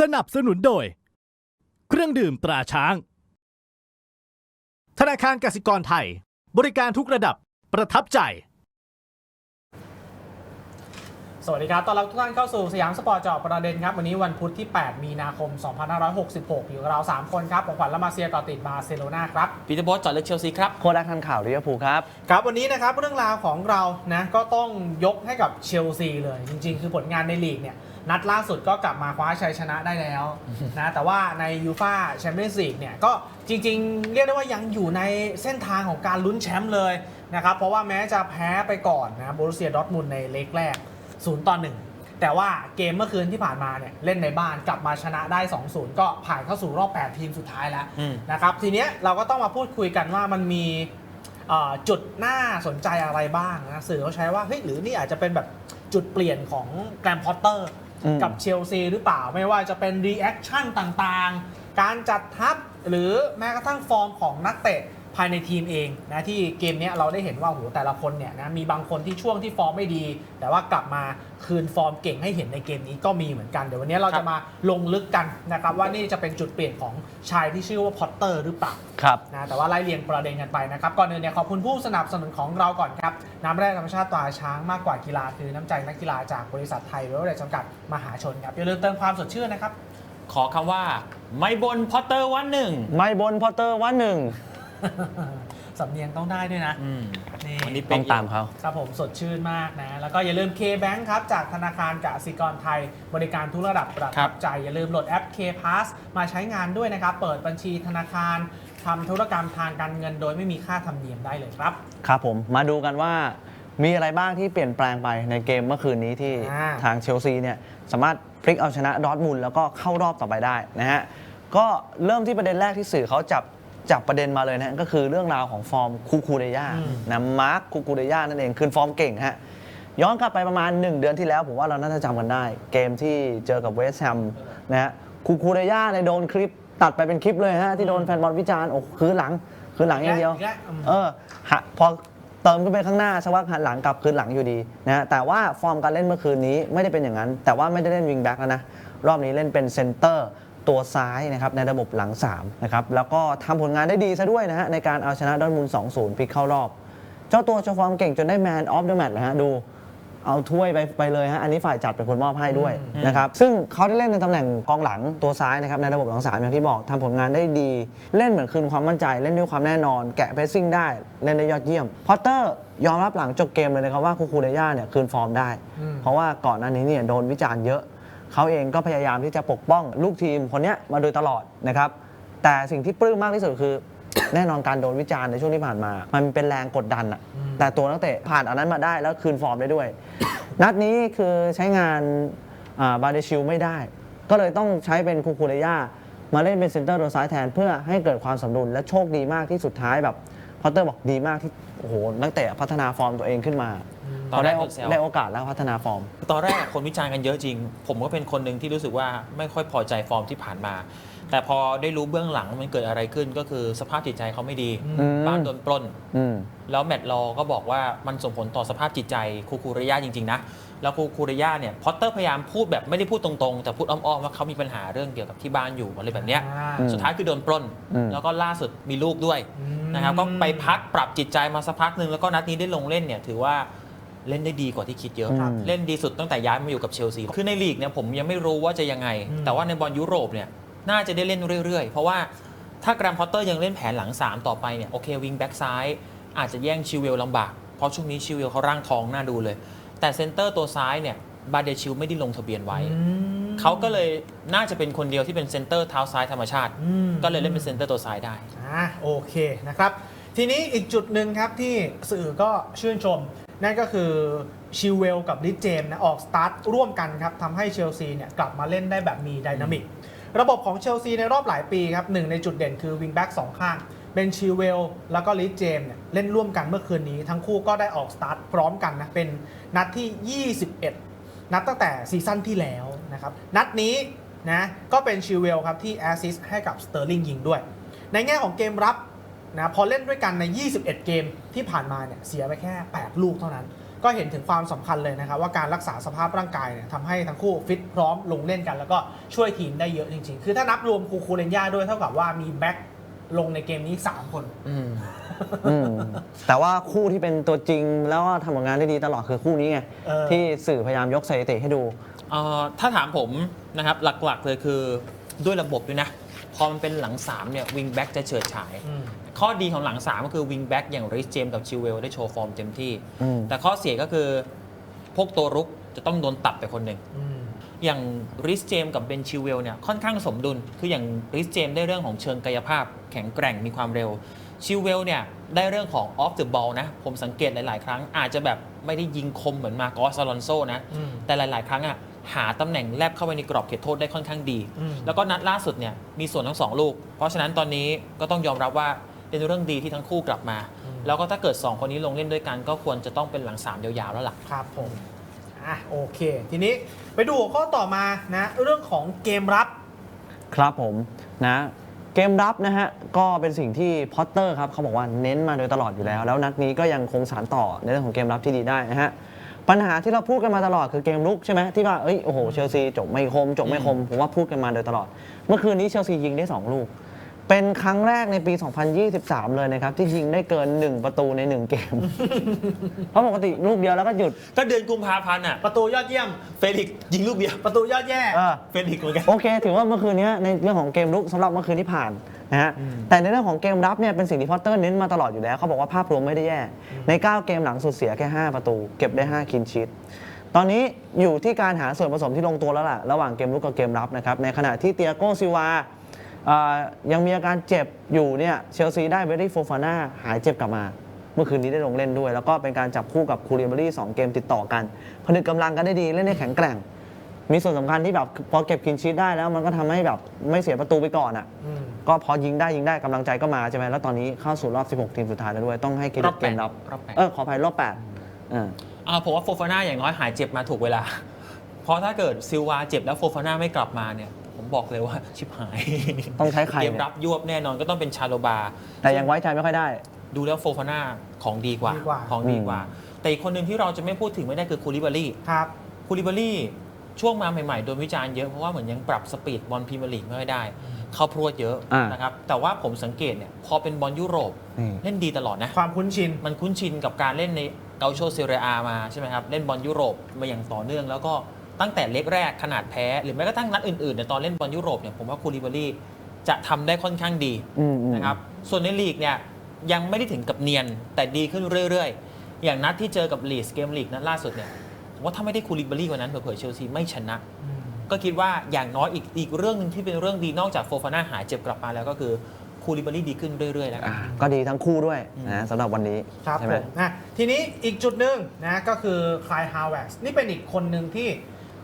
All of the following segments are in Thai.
สนับสนุนโดย เครื่องดื่มตราช้าง ธนาคารกสิกรไทย บริการทุกระดับประทับใจ สวัสดีครับ ต้อนรับทุกท่านเข้าสู่สยามสปอร์ตเจาะประเด็นครับ วันนี้วันพุธที่ 8 มีนาคม 2566 อยู่กับเรา 3 คนครับ ผมขวัญละมาเซียต่อติดบาร์เซโลนาครับ ปีเตอร์โบอสจอดเล็กเชลซีครับ โคดักทันข่าวลิเวอร์พูลครับ ครับ วันนี้นะครับเรื่องราวของเรานะก็ต้องยกให้กับเชลซีเลย จริง ๆ คือผลงานในลีกเนี่ย นัดล่าสุดก็กลับมาคว้าชัยชนะได้แล้วนะแต่ว่าในยูฟาแชมเปี้ยนส์ลีกเนี่ยก็จริงๆ เรียกได้ว่ายังอยู่ในเส้นทางของการลุ้นแชมป์เลยนะครับเพราะว่าแม้จะแพ้ไปก่อนนะโบรุเซียดอร์ทมุนด์ในเล็กแรก0ต่อ1แต่ว่าเกมเมื่อคืนที่ผ่านมาเนี่ยเล่นในบ้านกลับมาชนะได้ 2-0 ก็ผ่านเข้าสู่รอบ 8 ทีมสุดท้ายแล้วอืมนะครับทีเนี้ยเราก็ต้องมาพูดคุยกันว่ามันมีเอ่อจุดน่าสนใจอะไรบ้างนะสื่อเขาใช้ว่าเฮ้ยหรือนี่อาจจะเป็นแบบจุดเปลี่ยนของแกรมพอตเตอร์อืม กับเชลซีหรือเปล่าไม่ว่าจะเป็นรีแอคชั่นต่างๆ การจัดทัพหรือแม้กระทั่งฟอร์มของนักเตะ ภายในทีมเองนะที่เกมเนี้ยเราได้เห็นว่าโหแต่ละคนเนี่ยนะมีบางคนที่ช่วงที่ฟอร์มไม่ดี แต่ว่ากลับมาคืนฟอร์มเก่งให้เห็นในเกมนี้ก็มีเหมือนกัน เดี๋ยววันนี้เราครัจะบมาลงลึกกันนะครับว่านี่จะเป็นจุดเปลี่ยนของชายที่ชื่อว่าพอตเตอร์หรือเปล่าครับนะแต่ว่าไล่เรียงประเด็นกันไปนะครับก่อนอื่นเนี่ยขอบคุณผู้สนับสนุนของเราก่อนครับน้ำแร่ธรรมชาติตราช้างมากกว่ากีฬาคือน้ำใจนักกีฬาจากบริษัทไทยเวลเลจำกัดมหาชนครับอย่าลืมเติมความสดชื่นนะครับขอคำว่าไม่บนพอตเตอร์วันหนึ่งไม่บนพอตเตอร์ว่าหนึ่ง สำเนียงต้องได้ด้วยนะอืมนี่วันนี้ต้เป็อนงตามเขา ครับผมสดชื่นมากนะ แล้วก็อย่าลืม K-Bank ครับ จากธนาคารกสิกรไทย บริการทุกระดับประทับใจ อย่าลืมโหลดแอป K-Pass มาใช้งานด้วยนะครับ เปิดบัญชีธนาคารทำธุรกรรมทางการเงินโดยไม่มีค่าธรรมเนียมได้เลยครับ ครับผมมาดูกันว่ามีอะไรบ้างที่เปลี่ยนแปลงไปในเกมเมื่อคืนนี้ที่อ่า ทางเชลซีเนี่ยสามารถพลิกเอาชนะดอร์ทมุนด์แล้วก็เข้ารอบต่อไปได้นะฮะก็เริ่มที่ประเด็นแรกที่สื่อเขาจับ จับประเด็นมาเลยนะฮะก็คือเรื่องราวของฟอร์มคูคูเดย่าอืมนะมาร์คคูคูเดย่านั่นเองคืนฟอร์มเก่งฮะย้อนกลับไปประมาณ 1 เดือนที่แล้ว ผมว่าเราน่าจะจำกันได้ เกมที่เจอกับเวสต์แฮมนะฮะคูคูเดย่าในยโดนคลิปตัดไปเป็นคลิปเลยฮะที่โดนแฟนบอลวิจารณ์โอ้คืนหลังคืนหลังอย่างเดียวอีกแล้วอืมเออหะพอเติมขึ้นไปข้างหน้าสักพักหันหลังกลับคืนหลังอยู่ดีนะฮะแต่ว่าฟอร์มการเล่นเมื่อคืนนี้ไม่ได้เป็นอย่างนั้น แต่ว่าไม่ได้เล่นวิงแบ็กแล้วนะรอบนี้เล่นเป็นเซนเตอร์ ตัวซ้ายนะครับในระบบหลัง3นะครับแล้วก็ทำผลงานได้ดีซะด้วยนะฮะในการเอาชนะดอร์ทมุนด์2-0พลิกเข้ารอบ เจ้าตัวโชว์ฟอร์มเก่งจนได้แมนออฟเดอะแมตช์เลยฮะดูเอาถ้วยไปไปเลยฮะ อันนี้ฝ่ายจัดเป็นคนมอบให้ด้วยอืมนะครับ ซึ่งเขาได้เล่นในตำแหน่งกองหลังตัวซ้ายนะครับในระบบหลังสามอย่างที่บอกทำผลงานได้ดี เล่นเหมือนคืนความมั่นใจ เล่นด้วยความแน่นอน แกะเพสซิ่งได้ เล่นได้ยอดเยี่ยม พอตเตอร์ยอมรับหลังจบเกมเลยนะครับว่าคูคูเดย่าเนี่ยคืนฟอร์มได้อืมเพราะว่าก่อนหน้านี้เนี่ยโดนวิจารณ์เยอะ เขาเองก็พยายามที่จะปกป้องลูกทีมคนเนี้ยมาโดยตลอดนะครับ แต่สิ่งที่ปลื้มมากที่สุดคือ แน่นอนการโดนวิจารณ์ในช่วงที่ผ่านมา มันเป็นแรงกดดันอะอืมแต่ตัวนักเตะผ่านอันนั้นมาได้แล้วคืนฟอร์มได้ด้วย นัดนี้คือใช้งานบาเดชิลไม่ได้ ก็เลยต้องใช้เป็นคูคูเรย่ามาเล่นเป็นเซนเตอร์ตัวซ้ายแทนเพื่อให้เกิดความสมดุลและโชคดีมากที่สุดท้ายแบบพอตเตอร์บอกดีมากที่โอ้โหนักเตะพัฒนาฟอร์มตัวเองขึ้นมา ตอพอนแรได้กโอโดนแซวได้โอกาสแล้วพัฒนาฟอร์ม ตอนแรกคนวิจารณ์กันเยอะจริง ผมก็เป็นคนหนึ่งที่รู้สึกว่าไม่ค่อยพอใจฟอร์มที่ผ่านมา แต่พอได้รู้เบื้องหลังมันเกิดอะไรขึ้นก็คือสภาพจิตใจเขาไม่ดี อืม บ้านโดนปล้น อืม แล้วแมตต์รอก็บอกว่ามันส่งผลต่อสภาพจิตใจคูคูเรย่าจริง ๆ นะ แล้วคูคูเรย่าเนี่ยพอตเตอร์พยายามพูดแบบไม่ได้พูดตรงๆ แต่พูดอ้อมๆว่าเขามีปัญหาเรื่องเกี่ยวกับที่บ้านอยู่อะไรแบบเนี้ยอ่าอืมสุดท้ายคือโดนปล้น อืม แล้วก็ล่าสุดมีลูกด้วยอืมนะครับก็ไปพักปรับจิตใจมาสักพักหนึ่งแล้วก็นัดนี้ได้ลงเล่นเนี่ยถือว่า เล่นได้ดีกว่าที่คิดเยอะครับ เล่นดีสุดตั้งแต่ย้ายมาอยู่กับเชลซี คือในลีกเนี่ยผมยังไม่รู้ว่าจะยังไงอืมแต่ว่าในบอลยุโรปเนี่ยน่าจะได้เล่นเรื่อยๆ เพราะว่าถ้าแกรมพอตเตอร์ยังเล่นแผนหลัง 3 ต่อไปเนี่ยโอเควิงแบ็กซ้ายอาจจะแย่งชิวเวลลำบาก เพราะช่วงนี้ชิวเวลเขาร่างทองน่าดูเลย แต่เซนเตอร์ตัวซ้ายเนี่ยบาเดชิลไม่ได้ลงทะเบียนไว้อืมเขาก็เลยน่าจะเป็นคนเดียวที่เป็นเซนเตอร์เท้าซ้ายธรรมชาติอืมก็เลยเล่นเป็นเซนเตอร์ตัวซ้ายได้อ่าโอเคนะครับ ทีนี้อีกจุดหนึ่งครับที่สื่อก็ชื่นชม นั่นก็คือชิเวลกับลิเจม์นะออกสตาร์ทร่วมกันครับทำให้เชลซีเนี่ยกลับมาเล่นได้แบบมีไดนามิกระบบของเชลซีในรอบหลายปีครับหนึ่งในจุดเด่นคือวิงแบ็กสองข้างเป็นชิเวลแล้วก็ลิเจม์เนี่ยเล่นร่วมกันเมื่อคืนนี้ ทั้งคู่ก็ได้ออกสตาร์ทพร้อมกันนะเป็นนัดที่ 21 นัดตั้งแต่ซีซั่นที่แล้วนะครับนัดนี้นะก็เป็นชิเวลครับที่แอสซิสต์ให้กับสเตอร์ลิงยิงด้วย ในแง่ของเกมรับ นะพอเล่นด้วยกันใน 21 เกมที่ผ่านมาเนี่ยเสียไปแค่ 8 ลูกเท่านั้น ก็เห็นถึงความสำคัญเลยนะครับว่าการรักษาสภาพร่างกายเนี่ยทำให้ทั้งคู่ฟิตพร้อมลงเล่นกัน แล้วก็ช่วยทีมได้เยอะจริง ๆ คือถ้านับรวมคูคูเรนย่าด้วยเท่ากับว่ามีแบ็คลงในเกมนี้ 3 คนอืมอืมแต่ว่าคู่ที่เป็นตัวจริงแล้วก็ทำผลงานได้ดีตลอดคือคู่นี้ไงเออที่สื่อพยายามยกสถิติให้ดูเอ่อถ้าถามผมนะครับหลักๆเลยคือด้วยระบบด้วยนะ พอมันเป็นหลัง3เนี่ยวิงแบ็กจะเฉิดฉายอืม ข้อดีของหลัง 3 ก็คือวิงแบ็กอย่างริสเจมกับชิวเวลได้โชว์ฟอร์มเต็มที่ อืมแต่ข้อเสียก็คือพวกตัวรุกจะต้องโดนตัดไปคนหนึ่ง อืม อย่างริสเจมกับเบนชิวเวลเนี่ยค่อนข้างสมดุล คืออย่างริสเจมได้เรื่องของเชิงกายภาพ แข็งแกร่งมีความเร็ว ชิวเวลเนี่ยได้เรื่องของออฟเดอะบอลนะ ผมสังเกตหลาย ๆ ครั้งอาจจะแบบไม่ได้ยิงคมเหมือนมาโกอสอลอนโซนะ อืมแต่หลาย ๆ ครั้งอะหาตำแหน่งแลบเข้าไปในกรอบเขตโทษได้ค่อนข้างดี อืม แล้วก็นัดล่าสุดเนี่ยมีส่วนทั้งสองลูก เพราะฉะนั้นตอนนี้ก็ต้องยอมรับว่า เป็นเรื่องดีที่ทั้งคู่กลับมา แล้วก็ถ้าเกิด 2 คนนี้ลงเล่นด้วยกัน ก็ควรจะต้องเป็นหลัง 3 ยาวๆแล้วล่ะ ครับผมอะโอเค ทีนี้ไปดูหัวข้อต่อมานะเรื่องของเกมรับ ครับผมนะเกมรับนะฮะก็เป็นสิ่งที่พอตเตอร์ครับเขาบอกว่าเน้นมาโดยตลอดอยู่แล้ว แล้วนัดนี้ก็ยังคงสานต่อในเรื่องของเกมรับที่ดีได้นะฮะปัญหาที่เราพูดกันมาตลอดคือเกมลุกใช่ไหมที่ว่าเอ้ยโอ้โหเชลซีจบไม่คมจบไม่คมผมว่าพูดกันมาโดยตลอด เมื่อคืนนี้เชลซียิงได้ 2 ลูก เป็นครั้งแรกในปี 2023 เลยนะครับ ที่ยิงได้เกิน 1 ประตูใน 1 เกม เพราะปกติลูกเดียวแล้วก็หยุดก็เดือนกุมภาพันธ์อะประตูยอดเยี่ยมเฟลิกซ์ยิงลูกเดียว ประตูยอดแย่เออ เฟลิกซ์เหมือนกัน โอเค ถือว่าเมื่อคืนนี้ในเรื่องของเกมลุกสำหรับเมื่อคืนที่ผ่านนะฮะแต่ในเรื่องของเกมรับเนี่ยเป็นสิ่งที่พอตเตอร์เน้นมาตลอดอยู่แล้วเขาบอกว่าภาพรวมไม่ได้แย่ ใน 9 เกมหลังสุดเสียแค่ 5 ประตู เก็บได้5คินชิตตอนนี้อยู่ที่การหาส่วนผสมที่ลงตัวแล้วล่ะระหว่างเกมลุกกับเกมรับนะครับในขณะที่เตียโกซิลวาเอ่อ ยังมีอาการเจ็บอยู่เนี่ยเชลซีได้เบรดี้โฟฟาน่าหายเจ็บกลับมา เมื่อคืนนี้ได้ลงเล่นด้วย แล้วก็เป็นการจับคู่กับคูเรียเบอรี่สองเกมติดต่อกันผนึกกำลังกันได้ดีเล่นได้แข็งแกร่ง มีส่วนสำคัญที่แบบพอเก็บคินชีตได้แล้วมันก็ทำให้แบบไม่เสียประตูไปก่อนอะอืมก็พอยิงได้ยิงได้กำลังใจก็มาใช่ไหมแล้วตอนนี้เข้าสู่รอบ 16 ทีมสุดท้ายแล้วด้วยต้องให้เครดิรอตบเกแปดมรับรอบแปดเออขออภัยรอบ8อ่าอ่าผมว่าโฟฟาน่าอย่างน้อยหายเจ็บมาถูกเวลา เพราะถ้าเกิดซิลวาเจ็บแล้วโฟฟาน่าไม่กลับมาเนี่ยผม บอกเลยว่าชิบหายต้องใช้ใครเกมเนี่ยรับยวบแน่นอนก็ต้องเป็นชาโลบา แต่ยังไว้ใจไม่ค่อยได้ ดูแล้วโฟฟาน่าของดีกว่าดีกว่า ของดีกว่า แต่อีกคนหนึ่งที่เราจะไม่พูดถึงไม่ได้คือคูลิบารี่ครับ คูลิบารี่ช่วงมาใหม่ๆโดนวิจารณ์เยอะเพราะว่าเหมือนยังปรับสปีดบอลพรีเมียร์ลีกไม่ค่อยได้ เข้าพรวดเยอะอ่านนะครับแต่ว่าผมสังเกตเนี่ยพอเป็นบอลยุโรปนี่เล่นดีตลอดนะ ความคุ้นชิน มันคุ้นชินกับการเล่นในเกาโชเซเรียอามาใช่ไหมครับ เล่นบอลยุโรปมาอย่างต่อเนื่อง แล้วก็ ตั้งแต่เล็กแรกขนาดแพ้ หรือแม้กระทั่งนัดอื่นๆเนี่ยตอนเล่นบอลยุโรปเนี่ยผมว่าคูลิบารี่จะทำได้ค่อนข้างดีอืมอืมนะครับส่วนในลีกเนี่ยยังไม่ได้ถึงกับเนียนแต่ดีขึ้นเรื่อยๆ อย่างนัดที่เจอกับลีสเกมลีกนัดล่าสุดเนี่ยผมว่าถ้าไม่ได้คูลิบารี่วันนั้นเผื่อๆเชลซีไม่ชนะ ก็คิดว่าอย่างน้อยอีกอีกเรื่องหนึ่งที่เป็นเรื่องดีนอกจากโฟฟาน่าหายเจ็บกลับมาแล้วก็คือคูลิบารี่ดีขึ้นเรื่อยๆแล้วกันอ่าก็ดีทั้งคู่ด้วยนะสำหรับวันนี้ครับใช่ผไหมมนะทีนี้อีกจุดหนึ่งนะก็คือคลายฮาวเวสนี่เป็นอีกคนหนึ่งที่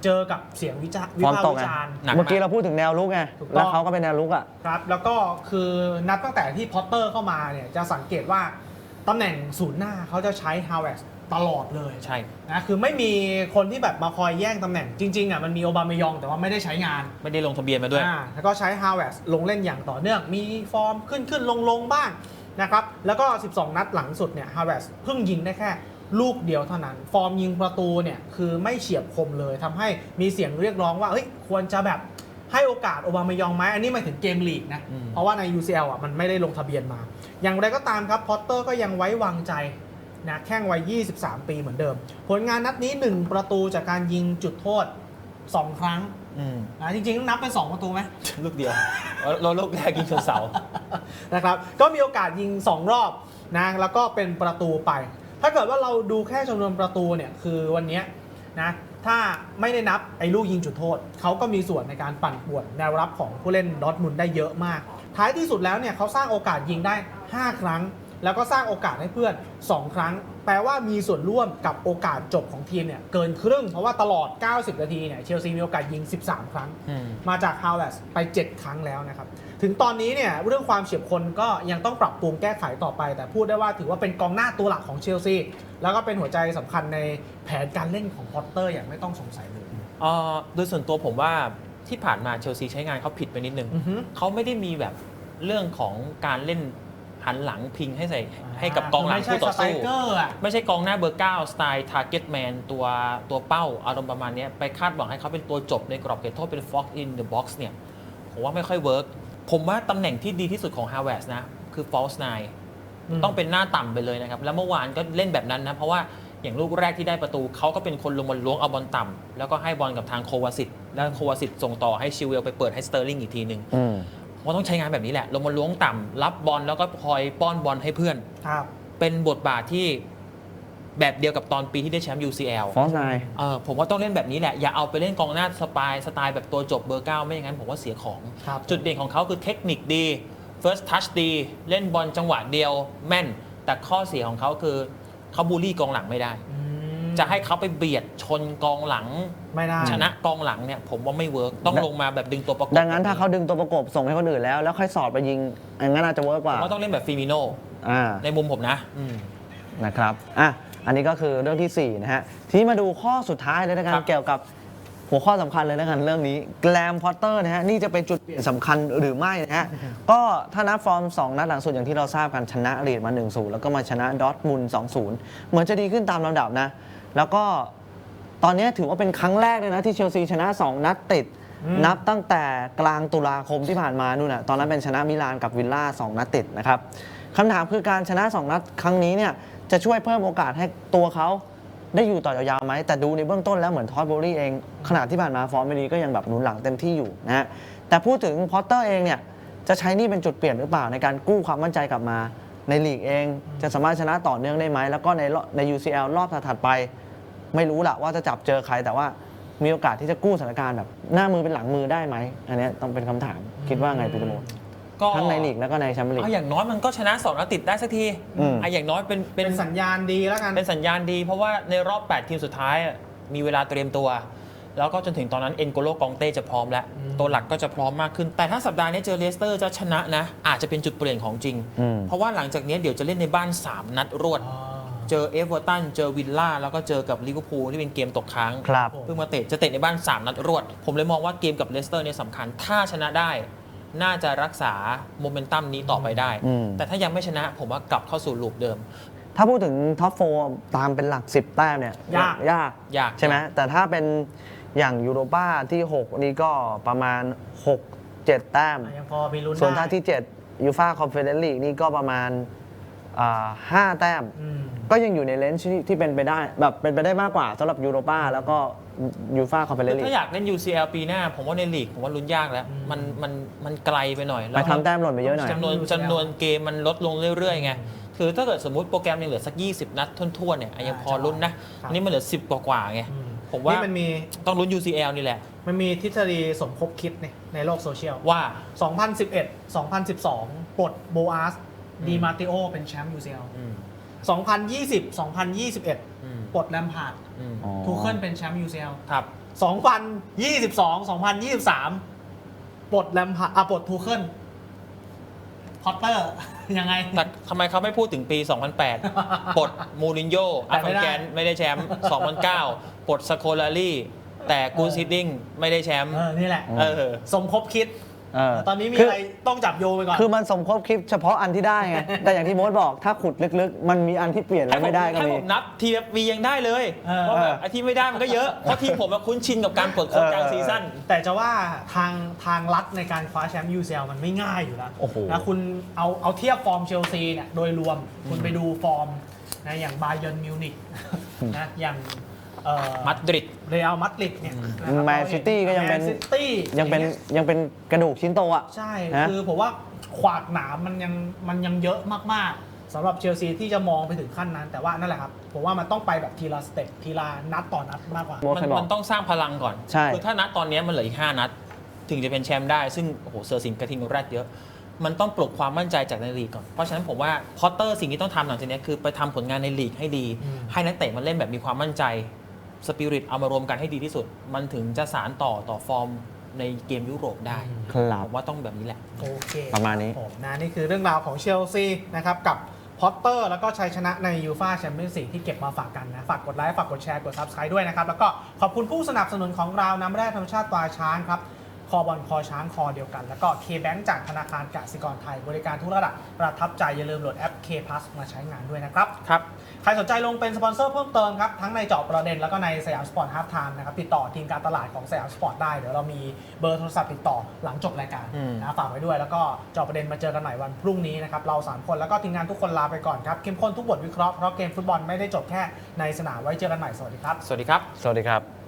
เจอกับเสียงวิจารวิฟอร์มพากตษ์กวิไงจารณ์ หนักมาก เมื่อกี้เราพูดถึงแนวลุกไง ถูกต้อง แล้วเขาก็เป็นแนวลุกอะ ครับ แล้วก็คือนับตั้งแต่ที่พอตเตอร์เข้ามาเนี่ยจะสังเกตว่าตำแหน่งศูนย์หน้าเขาจะใช้ฮาวเวสตลอดเลยใช่ นะคือไม่มีคนที่แบบมาคอยแย่งตำแหน่งจริงๆอะมันมีโอบามายองแต่ว่าไม่ได้ใช้งานไม่ได้ลงทะเบียนมาด้วย อ่าแล้วก็ใช้ฮาวเวสลงเล่นอย่างต่อเนื่อง มีฟอร์มขึ้นขึ้นลงลงบ้างนะครับแล้วก็ 12 นัดหลังสุดเนี่ยฮาวเวสเพิ่งยิงได้แค่ ลูกเดียวเท่านั้น ฟอร์มยิงประตูเนี่ยคือไม่เฉียบคมเลยทำให้มีเสียงเรียกร้องว่าเฮ้ยควรจะแบบให้โอกาสโอบามายองไหมอันนี้หมายถึงเกมลีกนะอืมเพราะว่าใน UCL อะมันไม่ได้ลงทะเบียนมา อย่างไรก็ตามครับ พอตเตอร์ก็ยังไว้วางใจนะแข้งวัย 23 ปีเหมือนเดิม ผลงานนัดนี้ 1 ประตูจากการยิงจุดโทษ 2 ครั้งอืมนะจริงๆต้องนับเป็น 2 ประตูไหมลูกเดียว เราลูกแรกยิงชนเสานะครับ ก็มีโอกาสยิง 2 รอบนะแล้วก็เป็นประตูไป ถ้าเกิดว่าเราดูแค่จำนวนประตูเนี่ยคือวันเนี้ยนะถ้าไม่ได้นับไอ้ลูกยิงจุดโทษ เขาก็มีส่วนในการปั่นป่วนแนวรับของผู้เล่นดอร์ทมุนด์ได้เยอะมาก ท้ายที่สุดแล้วเนี่ยเขาสร้างโอกาสยิงได้ 5 ครั้ง แล้วก็สร้างโอกาสให้เพื่อน 2 ครั้ง แปลว่ามีส่วนร่วมกับโอกาสจบของทีมเนี่ยเกินครึ่ง เพราะว่าตลอด 90 นาทีเนี่ยเชลซีมีโอกาสยิง 13 ครั้งอืมมาจากฮาวเวสไป 7 ครั้งแล้วนะครับ ถึงตอนนี้เนี่ยเรื่องความเฉียบคนก็ยังต้องปรับปรุงแก้ไขต่อไป แต่พูดได้ว่าถือว่าเป็นกองหน้าตัวหลักของเชลซีแล้วก็เป็นหัวใจสำคัญในแผนการเล่นของพอตเตอร์อย่างไม่ต้องสงสัยเลยเอ่อโดยส่วนตัวผมว่าที่ผ่านมาเชลซีใช้งานเขาผิดไปนิดนึงอือฮึเขาไม่ได้มีแบบเรื่องของการเล่นหันหลังพิงให้ใส่ให้กับกองหลังไม่ใช่คู่ต่อสไตรสู้เกอร์อะไม่ใช่กองหน้าเบอร์9สไตล์ target man ตัวตัวเป้าอารมณ์ประมาณเนี้ยไปคาดหวังให้เขาเป็นตัวจบในกรอบเขตโทษเป็น fox in the box เนี่ยผมว่าไม่ค่อยเวิร์ก ผมว่าตำแหน่งที่ดีที่สุดของ h a r v a r d นะ คือ false nine อืมต้องเป็นหน้าต่ำไปเลยนะครับ แล้วเมื่อวานก็เล่นแบบนั้นนะ เพราะว่าอย่างลูกแรกที่ได้ประตู เขาก็เป็นคนลงมาล้วงเอาบอลต่ำแล้วก็ให้บอลกับทางโควาสิตแล้วโควาสิตส่งต่อให้ชิวเวลไปเปิดให้สเตอร์ลิงอีกทีหนึ่งอืมว่าต้องใช้งานแบบนี้แหละลงมาล้วงต่ำรับบอลแล้วก็คอยป้อนบอลให้เพื่อนครับเป็นบทบาทที่ แบบเดียวกับตอนปีที่ได้แชมป์ UCL ฟอสไนเออผมว่าต้องเล่นแบบนี้แหละ อย่าเอาไปเล่นกองหน้าสไตล์สไตล์แบบตัวจบเบอร์เก้าไม่อย่างนั้นผมว่าเสียของ ครับ จุดเด่นของเขาคือเทคนิคดี first touch ดี เล่นบอลจังหวะเดียวแม่น แต่ข้อเสียของเขาคือเขาบูลลี่กองหลังไม่ได้ อืมจะให้เขาไปเบียดชนกองหลัง ไม่ได้ชนะกองหลังเนี่ยผมว่าไม่เวิร์กต้องลงมาแบบดึงตัวประกบดังนั้นถ้าเขาดึงตัวประกบส่งให้คนอื่นแล้ว แล้วค่อยสอดไปยิงอันนั้นอาจจะเวิร์กกผว่ามว่าต้องเล่นแบบฟิมิโนอ่าในมุมผมนะอืม นะครับอะ อันนี้ก็คือเรื่องที่4นะฮะทีนี้มาดูข้อสุดท้ายเลยนะกัครันบเกี่ยวกับหัวข้อสำคัญเลยนะกันเรื่องนี้แกลมพอตเตอร์นะฮะนี่จะเป็นจุดเปลี่ยนสำคัญหรือไม่นะฮะก็ถ้านับฟอร์ม 2 นัดหลังสุดอย่างที่เราทราบกันชนะเรียดมา 1-0 แล้วก็มาชนะดอร์ทมุนด์2-0 เหมือนจะดีขึ้นตามลำดับนะ แล้วก็ตอนนี้ถือว่าเป็นครั้งแรกเลยนะที่เชลซีชนะ 2 นัดติดอืมนับตั้งแต่กลางตุลาคมที่ผ่านมานู่นน่ะตอนนั้นเป็นชนะมิลานกับวิลล่า2นัดติดนะครับคำถามคือการชนะ 2 นัดครั้งนี้เนี่ย จะช่วยเพิ่มโอกาสให้ตัวเขาได้อยู่ต่อยาวๆไหมแต่ดูในเบื้องต้นแล้วเหมือนทอดโบรี่เองขณะที่ผ่านมาฟอร์มไม่ดีก็ยังแบบหนุนหลังเต็มที่อยู่นะฮะแต่พูดถึงพอตเตอร์เองเนี่ยจะใช้นี่เป็นจุดเปลี่ยนหรือเปล่าในการกู้ความมั่นใจกลับมา ในลีกเองจะสามารถชนะต่อเนื่องได้ไหมแล้วก็ในใน UCL รอบถัดไป ไม่รู้ละว่าจะจับเจอใครแต่ว่ามีโอกาสที่จะกู้สถานการณ์แบบหน้ามือเป็นหลังมือได้ไหมอันนี้ต้องเป็นคำถามคิดว่าไงปีตโม ก็ทั้งในลีกแล้วก็ในแชมเปี้ยนลีก เอาอย่างน้อยมันก็ชนะสองนัดติดได้สักทีอืมเอาอย่างน้อยเป็นเป็นสัญญาณดีแล้วกัน เป็นสัญญาณดีเพราะว่าในรอบ 8 ทีมสุดท้ายอะมีเวลาเตรียมตัว แล้วก็จนถึงตอนนั้นเอ็นโกโลกองเต้จะพร้อมแล้ว อืม ตัวหลักก็จะพร้อมมากขึ้น แต่ถ้าสัปดาห์นี้เจอเลสเตอร์จะชนะนะ อาจจะเป็นจุดเปลี่ยนของจริง อืม เพราะว่าหลังจากนี้เดี๋ยวจะเล่นในบ้าน 3 นัดรวด อ๋อ เจอเอเวอร์ตันเจอวิลล่าแล้วก็เจอกับลิเวอร์พูลที่เป็นเกมตกค้าง ครับ เพิ่งมาเตะจะเตะในบ้าน 3 นัดรวด ผมเลยมองว่าเกมกับเลสเตอร์เนี่ยสำคัญถ้าชนะได้ น่าจะรักษาโมเมนตัมนี้ต่อไปได้ อืม แต่ถ้ายังไม่ชนะผมว่ากลับเข้าสู่ลูปเดิม ถ้าพูดถึงท็อปโฟตามเป็นหลัก 10 แต้มเนี่ยยาก ยาก ยาก ใช่ไหมแต่ถ้าเป็นอย่างยูโรป้าที่ 6 นี่ก็ประมาณ 6 7 แต้มอะยังพอมีลุ้นส่วนได้ถ้าที่ 7ยูฟ่าคอนเฟอเรนซ์ลีกนี่ก็ประมาณ อ่า5แต้ม อืม ก็ยังอยู่ในเลนส์ที่ที่เป็นไปได้แบบเป็นไปได้มากกว่าสำหรับยูโรป้าแล้วก็ยูฟ่าคอนเฟอเรนซ์ลีถ้ากอยากเล่น UCL ปีหน้า ผมว่าในลีกผมว่าลุ้นยากแล้วอืมมันมันมันไกลไปหน่อยไปทำแต้มหล่นไปเยอะหน่อย จำนวน UCL จำนวนเกมมันลดลงเรื่อยๆไงคือถ้าเกิดสมมติโปรแกรมยังเหลือสัก 20 นัดทุ่นๆเนี่ยอะยังพอลุ้นนะครับอันนี้มันเหลือ 10 กว่าๆไงอืมผมว่านี่มันมีต้องลุ้น UCL นี่แหละ มันมีทฤษฎีสมคบคิดเนี่ยในโลกโซเชียล ว่า 2011 2012ปลดโบอาส ดีมาติโอเป็นแชมป์ UCL อืม 2020 2021อืมปลดแลมพาร์ดอืม อ๋อทูเคิลเป็นแชมป์ UCL ครับ 2022 2023 ปลดแลมพาร์ดอะปลดทูเคิลพอตเตอร์ ยังไง แต่ทำไมเขาไม่พูดถึงปี 2008 ปลดมูรินโญ่แต่อาไม่ฟังได้ แกนไม่ได้แชมป์ 2009 ปลดสโคลารีแต่กูซิดดิ้งไม่ได้แชมป์ เออ นี่แหละ เออ สมคบคิด เออตอนนี้มีคืออะไรต้องจับโยงไปก่อนคือมันสมคบคลิปเฉพาะอันที่ได้ไง แต่อย่างที่โมดบอกถ้าขุดลึกๆ มันมีอันที่เปลี่ยนแล้วไม่ได้ก็ให้มี ผมนับทีวียังได้เลยเออว่าแบบไอ้ที่ไม่ได้มันก็เยอะ เพราะทีมผมอะคุ้นชินกับการปลดโค้ชกลางซีซั่น แต่จะว่าทางทางลัดในการคว้าแชมป์ UCL มันไม่ง่ายอยู่แล้วโอ้โห นะคุณเอาเอาเทียบฟอร์มเชลซีเนี่ยโดยรวม คุณไปดูฟอร์มนะอย่างบาเยิร์นมิวนิกนะอย่าง เอ่อมาดริด เรอัลมาดริดเนี่ยะครับแมนซิตี้ก็ยังเป็น แมนซิตี้ยังเป็นอางี้ยังเป็นกระดูกชิ้นโตอะ ใช่นะคือผมว่าขวากหนามมันยังมันยังเยอะมากๆสำหรับเชลซีที่จะมองไปถึงขั้นนั้น แต่ว่านั่นแหละครับผมว่ามันต้องไปแบบทีละสเต็ปทีละนัดต่อนัดมากกว่า โมดมันเคยบอก มันต้องสร้างพลังก่อน ใช่ คือถ้านัดตอนนี้มันเหลืออีก 5 นัด ถึงจะเป็นแชมป์ได้ ซึ่งโอ้โหเซอร์สินกระทิงแรดเยอะ มันต้องปลุกความมั่นใจจากในลีกก่อน เพราะฉะนั้นผมว่าพอตเตอร์สิ่งที่ต้องทำหลังจากนี้คือไปทำผลงานในลีกให้ดี อืม ให้นักเตะมันเล่นแบบมีความมั่นใจ สปิริตเอามารวมกันให้ดีที่สุด มันถึงจะสารต่อต่อฟอร์มในเกมยุโรปได้ครับ ผมว่าต้องแบบนี้แหละ โอเคประมาณนี้ ผมนะนี่คือเรื่องราวของเชลซีนะครับกับพอตเตอร์แล้วก็ชัยชนะในยูฟาแชมเปี้ยนส์ลีกที่เก็บมาฝากกันนะ ฝากกดไลค์ ฝากกดแชร์ กด Subscribe ด้วยนะครับ แล้วก็ขอบคุณผู้สนับสนุนของเราน้ำแร่ธรรมชาติตราช้างครับ อบอลคอช้างคอเดียวกัน แล้วก็ K-Bank จากธนาคารกสิกรไทย บริการทุกระดับประทับใจอย่าลืมโหลดแอป K Plus มาใช้งานด้วยนะครับครับ ใครสนใจลงเป็นสปอนเซอร์เพิ่มเติมครับ ทั้งในเจาะประเด็นแล้วก็ในสยามสปอร์ตฮาร์ t ไทม์นะครับติดต่อทีมการตลาดของสยามสปอร์ตได้ เดี๋ยวเรามีเบอร์โทรศัพท์ติดต่อหลังจบรายการอืมนะฝากไว้ด้วย แล้วก็เจาะประเด็นมาเจอกันใหม่วันพรุ่งนี้นะครับเรา3คนแล้วก็ทีมงานทุกคนลาไปก่อนครับเข้มข้นทุกบทวิเคราะห์เพราะเกมฟุตบอลไม่ได้จบแค่ในสนามไว้เจอกันใหม่สวัสดีครับ สวัสดีครับ สวัสดีครับ